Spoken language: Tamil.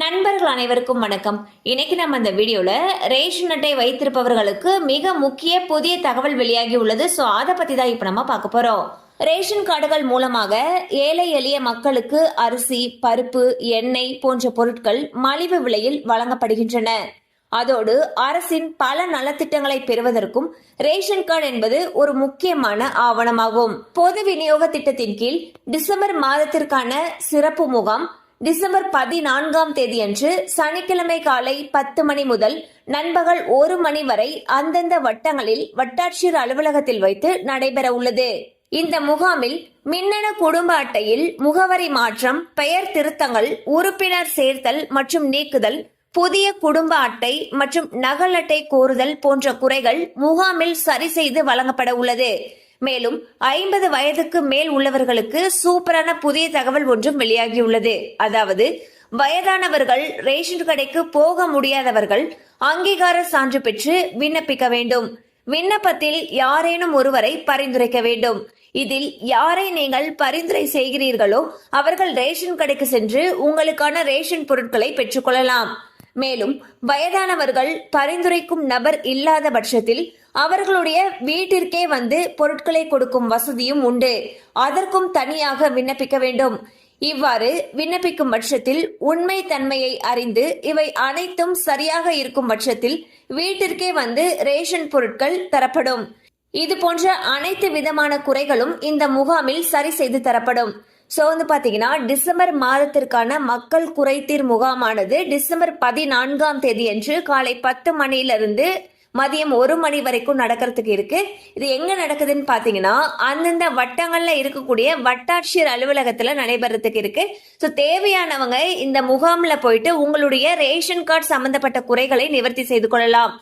நண்பர்கள் அனைவருக்கும் வணக்கம். இன்னைக்கு நம்ம இந்த வீடியோல ரேஷன் அட்டை வைத்திருப்பவர்களுக்கு மிக முக்கிய புதிய தகவல் வெளியாகி உள்ளது. ஸோ அதை பத்தி தான் இப்போ நம்ம பார்க்க போறோம். ரேஷன் கார்டுகள் மூலமாக ஏழை எளிய மக்களுக்கு அரிசி பருப்பு எண்ணெய் போன்ற பொருட்கள் மலிவு விலையில் வழங்கப்படுகின்றன. அதோடு அரசின் பல நலத்திட்டங்களை பெறுவதற்கும் ரேஷன் கார்டு என்பது ஒரு முக்கியமான ஆவணமாகும். பொது விநியோக திட்டத்தின் கீழ் டிசம்பர் மாதத்திற்கான சிறப்பு முகாம் டிசம்பர் பதினான்காம் தேதியன்று சனிக்கிழமை காலை பத்து மணி முதல் நண்பகல் ஒரு மணி வரை அந்தந்த வட்டங்களில் வட்டாட்சியர் அலுவலகத்தில் வைத்து நடைபெற உள்ளது. இந்த முகாமில் மின்னணு குடும்ப அட்டையில் முகவரி மாற்றம் பெயர் திருத்தங்கள் உறுப்பினர் சேர்த்தல் மற்றும் நீக்குதல் புதிய குடும்ப அட்டை மற்றும் நகல் அட்டை கோருதல் போன்ற குறைகள் முகாமில் சரி செய்து வழங்கப்பட உள்ளது. மேலும் ஐம்பது வயதுக்கு மேல் உள்ளவர்களுக்கு சூப்பரான புதிய தகவல் ஒன்றும் வெளியாகியுள்ளது அதாவது வயதானவர்கள் ரேஷன் கடைக்கு போக முடியாதவர்கள் அங்கீகார சான்று பெற்று விண்ணப்பிக்க வேண்டும். விண்ணப்பத்தில் யாரேனும் ஒருவரை பரிந்துரைக்க வேண்டும். இதில் யாரை நீங்கள் பரிந்துரை செய்கிறீர்களோ அவர்கள் ரேஷன் கடைக்கு சென்று உங்களுக்கான ரேஷன் பொருட்களை பெற்றுக்கொள்ளலாம் மேலும் வயதானவர்கள் பரிந்துரைக்கும் நபர் இல்லாத பட்சத்தில் அவர்களுடைய வீட்டிற்கே வந்து பொருட்களை கொடுக்கும் வசதியும் உண்டு. அதற்கும் தனியாக விண்ணப்பிக்க வேண்டும். இவ்வாறு விண்ணப்பிக்கும் பட்சத்தில் உண்மை தன்மையை அறிந்து இவை அனைத்தும் சரியாக இருக்கும் பட்சத்தில் வீட்டிற்கே வந்து ரேஷன் பொருட்கள் தரப்படும். இது போன்ற அனைத்து விதமான குறைகளும் இந்த முகாமில் சரி செய்து தரப்படும். ஸோ வந்து பார்த்தீங்கன்னா டிசம்பர் மாதத்திற்கான மக்கள் குறைதீர் முகாமானது டிசம்பர் பதினான்காம் தேதியன்று காலை பத்து மணியிலிருந்து மதியம் ஒரு மணி வரைக்கும் நடக்கிறதுக்கு இருக்கு. இது எங்க நடக்குதுன்னு பாத்தீங்கன்னா அந்தந்த வட்டங்கள்ல இருக்கக்கூடிய வட்டாட்சியர் அலுவலகத்துல நடைபெறதுக்கு இருக்கு. ஸோ தேவையானவங்க இந்த முகாம்ல போயிட்டு உங்களுடைய ரேஷன் கார்டு சம்பந்தப்பட்ட குறைகளை நிவர்த்தி செய்து கொள்ளலாம்.